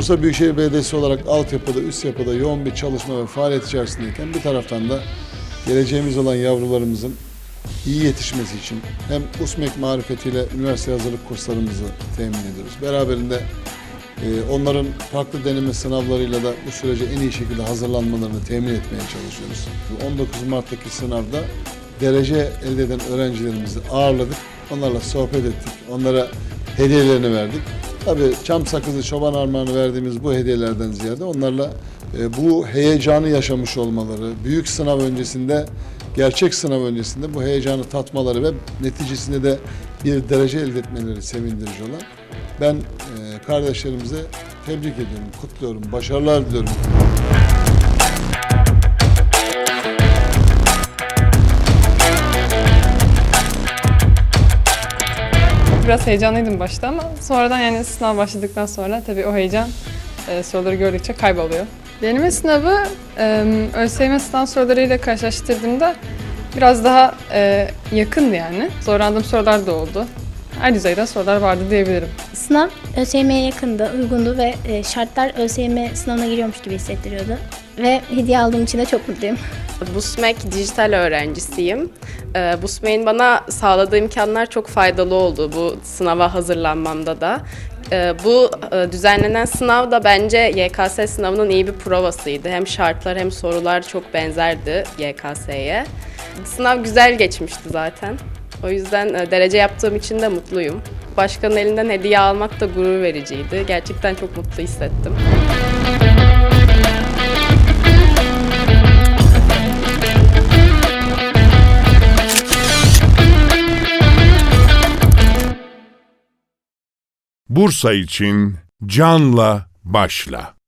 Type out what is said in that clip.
Bursa Büyükşehir Belediyesi olarak altyapıda, üst yapıda yoğun bir çalışma ve faaliyet içerisindeyken bir taraftan da geleceğimiz olan yavrularımızın iyi yetişmesi için hem USMEK marifetiyle üniversite hazırlık kurslarımızı temin ediyoruz. Beraberinde e, onların farklı deneme sınavlarıyla da bu sürece en iyi şekilde hazırlanmalarını temin etmeye çalışıyoruz. Bu 19 Mart'taki sınavda derece elde eden öğrencilerimizi ağırladık. Onlarla sohbet ettik. Onlara hediyelerini verdik. Tabii çam sakızı, çoban armağanı verdiğimiz bu hediyelerden ziyade onlarla e, bu heyecanı yaşamış olmaları, büyük sınav öncesinde, gerçek sınav öncesinde bu heyecanı tatmaları ve neticesinde de bir derece elde etmeleri sevindirici olan. Ben e, kardeşlerimize tebrik ediyorum, kutluyorum, başarılar diliyorum. Biraz heyecanlıydım başta ama sonradan yani sınav başladıktan sonra tabii o heyecan e, soruları gördükçe kayboluyor. Deneme sınavı e, ÖSYM sınav sorularıyla karşılaştırdığımda biraz daha e, yakındı yani. Zorlandığım sorular da oldu. Her düzeyde sorular vardı diyebilirim. Sınav ÖSYM'ye yakındı, uygundu ve e, şartlar ÖSYM sınavına giriyormuş gibi hissettiriyordu. Ve hediye aldığım için de çok mutluyum. BUSMEK dijital öğrencisiyim. Ee, BUSMEK'in bana sağladığı imkanlar çok faydalı oldu bu sınava hazırlanmamda da. Ee, bu e, düzenlenen sınav da bence YKS sınavının iyi bir provasıydı. Hem şartlar hem sorular çok benzerdi YKS'ye. Sınav güzel geçmişti zaten. O yüzden e, derece yaptığım için de mutluyum. Başkanın elinden hediye almak da gurur vericiydi. Gerçekten çok mutlu hissettim. Bursa için canla başla.